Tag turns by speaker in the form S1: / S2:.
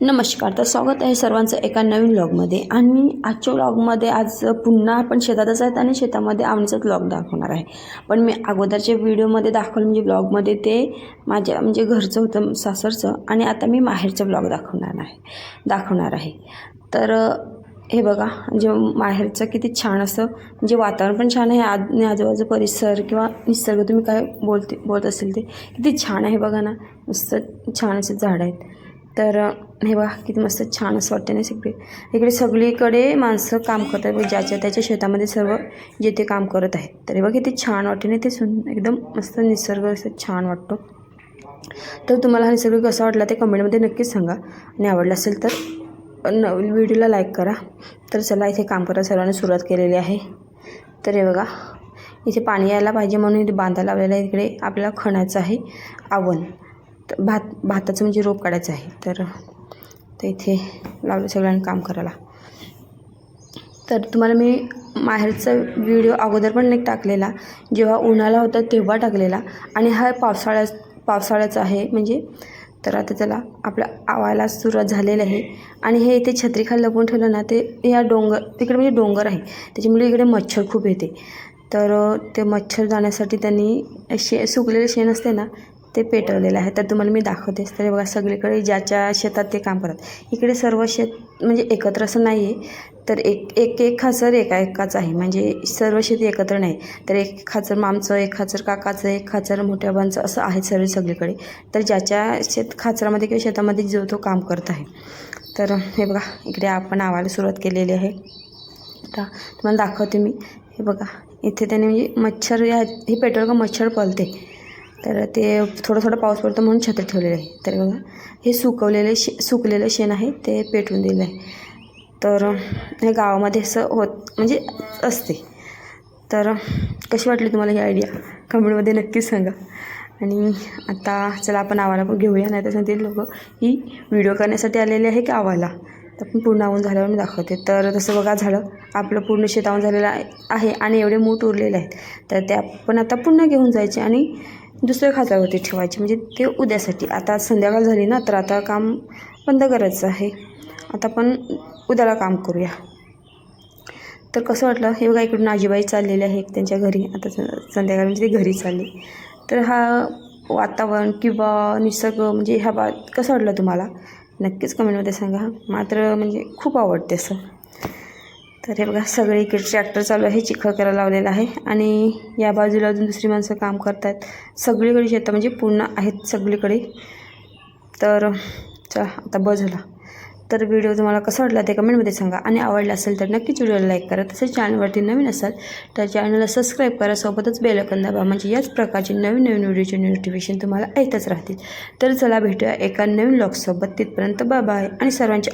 S1: नमस्कार तर स्वागत आहे सर्वांचं एका नवीन व्लॉगमध्ये आणि आजच्या व्लॉगमध्ये आज पुन्हा आपण शेतातच आहेत आणि शेतामध्ये आवणीचाच ब्लॉग दाखवणार आहे. पण मी अगोदरच्या व्हिडिओमध्ये दाखवलं म्हणजे ब्लॉगमध्ये ते माझ्या म्हणजे घरचं होतं सासरचं आणि आता मी माहेरचं ब्लॉग दाखवणार आहे दाखवणार आहे. तर हे बघा म्हणजे माहेरचं किती छान असं म्हणजे वातावरण पण छान आहे. आज आणि आजूबाजू परिसर किंवा निसर्ग तुम्ही काय बोलते बोलत असेल ते किती छान आहे बघा ना. मस्त छान असे झाडं आहेत. तर हे बघा किती मस्त छान असं वाटतं ना सगळे. इकडे सगळीकडे माणसं काम करतात. म्हणजे ज्याच्या त्याच्या शेतामध्ये सर्व जे ते काम करत आहेत. तर हे बघा किती छान वाटते ना ते सुन एकदम मस्त निसर्ग असं छान वाटतो. तर तुम्हाला हा निसर्ग कसा वाटला ते कमेंटमध्ये नक्कीच सांगा. आणि आवडला असेल तर न व्हिडिओला लाईक करा. तर चला इथे काम करायला सर्वांनी सुरुवात केलेली आहे. तर हे बघा इथे पाणी यायला पाहिजे म्हणून इथे बांधायला लावलेलं आहे. इकडे आपल्याला खणायचं आहे आवन तर भात भाताचं म्हणजे रोप काढायचं आहे. तर तर इथे लावले सगळ्यांनी काम करायला. तर तुम्हाला मी माहेरचा व्हिडिओ अगोदर पण एक टाकलेला. जेव्हा उन्हाळा होता तेव्हा टाकलेला. आणि हा पावसाळ्या पावसाळ्याचा आहे. म्हणजे तर आता त्याला आपल्या आवायला सुरुवात झालेली आहे. आणि हे इथे छत्रीखाली लपवून ठेवलं ना ते या डोंगर तिकडे म्हणजे डोंगर आहे. त्याच्यामुळे इकडे मच्छर खूप येते. तर ते मच्छर जाण्यासाठी त्यांनी शे सुकलेले शेण असते ना ते पेटवलेलं आहे. तर तुम्हाला मी दाखवतेच तर बघा सगळीकडे ज्याच्या शेतात ते काम करतात. इकडे सर्व शेत म्हणजे एकत्र असं नाही आहे तर एक एक एक खाचर एका एकाच आहे. म्हणजे सर्व शेती एकत्र नाही. तर एक खाचर मामचं एक खाचर काकाचं एक खाचर मोठ्या बांचं असं आहे सर्व सगळीकडे. तर ज्याच्या शेत खाचरामध्ये किंवा शेतामध्ये जो तो काम करत आहे. तर हे बघा इकडे आपण आवायला सुरुवात केलेली आहे. आता तुम्हाला दाखवते मी. हे बघा इथे त्याने म्हणजे मच्छर या हे पेट्रोल का मच्छर पळते तर ते थोडं थोडं पाऊस पडतो म्हणून छत्री ठेवलेलं आहे. तर बघा हे सुकवलेले शे सुकलेलं शेण आहे ते पेटवून दिलं आहे तर हे गावामध्ये असं होत म्हणजे असते. तर कशी वाटली तुम्हाला ही आयडिया कमेंटमध्ये नक्कीच सांगा. आणि आता चला आपण आवाला पण घेऊया नाही तर सांगतील लोक ही व्हिडिओ करण्यासाठी आलेली आहे की आवाला तर आपण पूर्ण आवून झाल्यावर मी दाखवते. तर तसं बघा झालं आपलं पूर्ण शेतावून झालेलं आहे आणि एवढे मूठ उरलेले आहेत. तर ते आपण आता पुन्हा घेऊन जायचे आणि दुसऱ्या खात्यावरती ठेवायचे. म्हणजे ते उद्यासाठी. आता संध्याकाळ झाली ना तर आता काम बंद करायचं आहे. आता आपण उद्याला काम करूया. तर कसं वाटलं? हे बघा इकडून आजीबाई चाललेले आहे त्यांच्या घरी. आता संध्याकाळ म्हणजे ते घरी चालली. तर हा वातावरण किंवा निसर्ग म्हणजे ह्या बा कसं वाटलं तुम्हाला? नक्कीच कमेंटमध्ये सांगा. मात्र म्हणजे खूप आवडते असं. तर हे बघा सगळे इकडे ट्रॅक्टर चालू आहे चिखल करायला लावलेला आहे. आणि या बाजूला अजून दुसरी माणसं काम करत आहेत सगळीकडे शेतं म्हणजे पूर्ण आहेत सगळीकडे. तर चला आता बस झाला. तर व्हिडिओ तुम्हाला कसा वाटला ते कमेंटमध्ये सांगा. आणि आवडला असेल तर नक्कीच व्हिडिओला लाईक करा. तसेच चॅनलवरती नवीन असाल तर चॅनलला सबस्क्राईब करा. सोबतच बेलकन दाबा. म्हणजे याच प्रकारचे नवीन नवीन व्हिडिओचे नोटिफिकेशन तुम्हाला येतच राहतील. तर चला भेटूया एका नवीन लॉगसोबत तिथपर्यंत बाय बाय आणि सर्वांचे